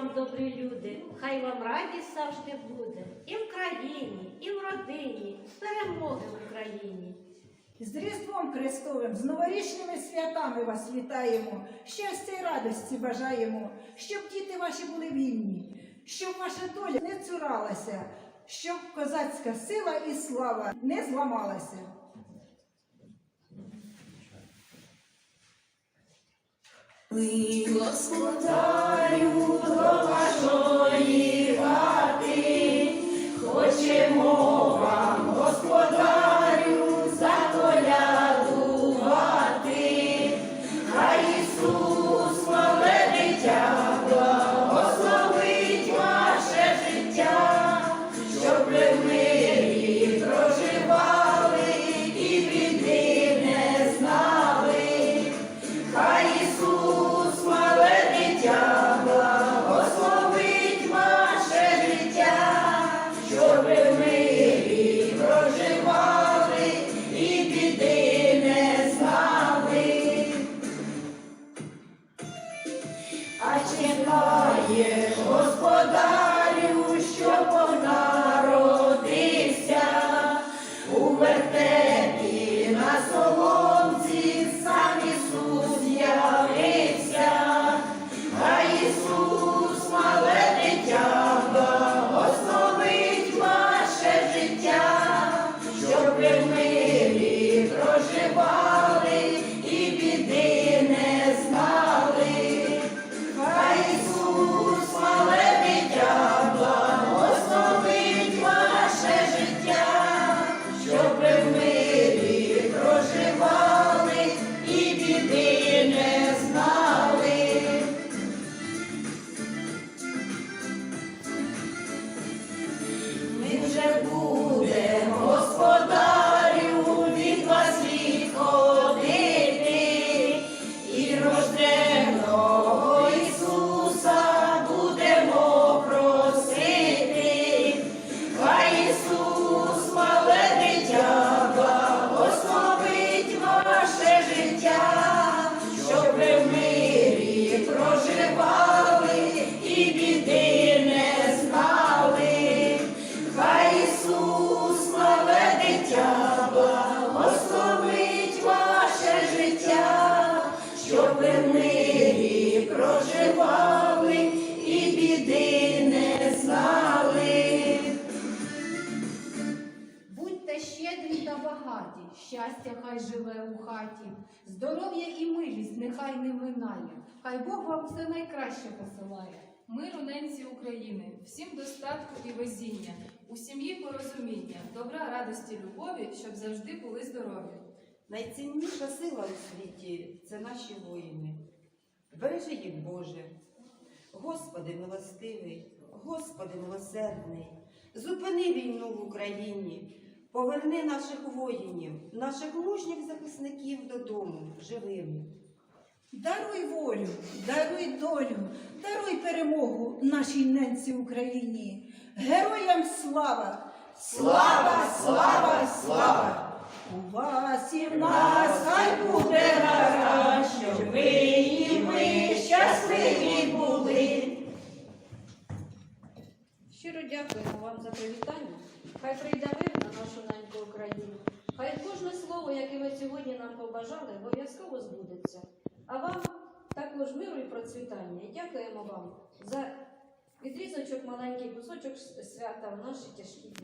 вам, добрі люди, хай вам радість завжди буде. І в країні, і в родині, перемоги в Україні. З Різдвом Христовим, з новорічними святами вас вітаємо, щастя й радості бажаємо, щоб діти ваші були вільні, щоб ваша доля не цуралася, щоб козацька сила і слава не зламалася. Ми, господарю, до Щастя хай живе у хаті, здоров'я і милість нехай не минає, хай Бог вам все найкраще посилає. Миру ненці України, всім достатку і везіння, у сім'ї порозуміння, добра, радості, любові, щоб завжди були здорові. Найцінніша сила у світі це наші воїни. Бережи їх, Боже. Господи милостивий, Господи милосердний, зупини війну в Україні, поверни наших воїнів, наших мужніх захисників додому живими. Даруй волю, даруй долю, даруй перемогу нашій ненці Україні. Героям слава! Слава, слава, слава! У вас і в нас хай буде гаразд, щоб ви і ми щасливі були. Щиро дякуємо вам за привітання. Хай слово, яке ви сьогодні нам побажали, обов'язково збудеться. А вам також миру і процвітання. Дякуємо вам за відрізочок, маленький кусочок свята в наші тяжкі.